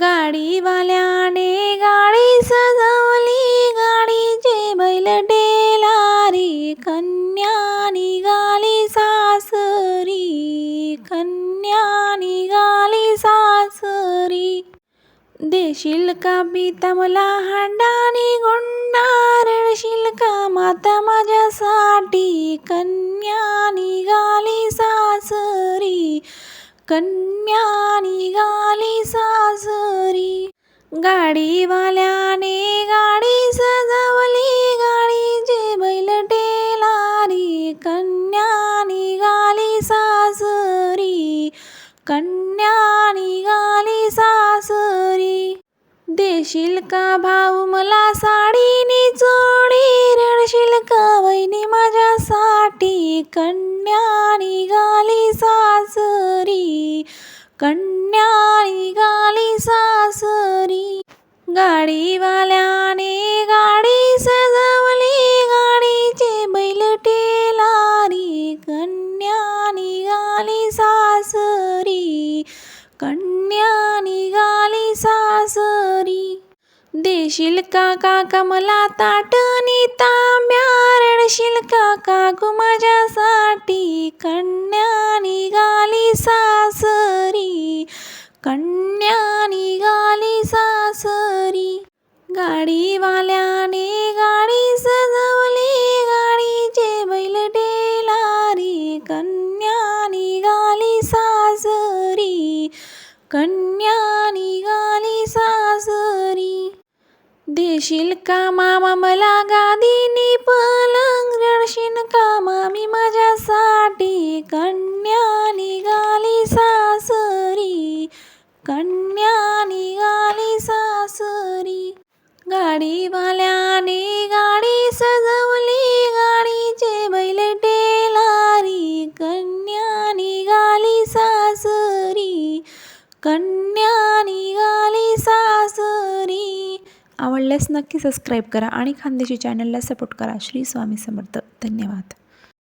गाडीवाल्याने गाडी सजवली. गाडीचे बैल डेलारी कन्या निघाली सासरी. कन्या निघाली सासरी. देशील का पिता मला हांडानी गुंडा रडशील का माता माझ्यासाठी. कन्या निघाली सासरी. कन्या निघाली साजरी. गाडीवाल्याने गाडी सजवली गाडीचे बैल टेलारी. कन्या निघाली सासरी कन्या निघाली सासरी देशील का भाऊ मला साडीनी चोडी रडशील का वहिनी माझ्यासाठी? कन्या निघाली सासरी कन्या निघाली सासरी गाडीवाल्याने गाडी सजवली गाडीचे बैल टेलारी कन्या निघाली सासरी कन्या निघाली सासरी. देशील का काका ताट ताटणी तांब्या रडशील काका काकू निघाली सासरी. गाडीवाल्याने गाडी सजवली. गाडीचे बैल टेलारी कन्या निघाली सासरी. कन्या निघाली सासरी. देशील का मामा मला गादीनी पलंग. रडशील का मामी माझ्यासाठी. कन्या निघाली सासरी. कन्या गाडीवाल्याने गाडी सजवली. गाडीचे बैल टेलारी कन्या निघाली सासरी. कन्या निघाली सासरी. आवडल्यास नक्की सबस्क्राईब करा आणि खानदेशी चॅनलला सपोर्ट करा. श्री स्वामी समर्थ. धन्यवाद.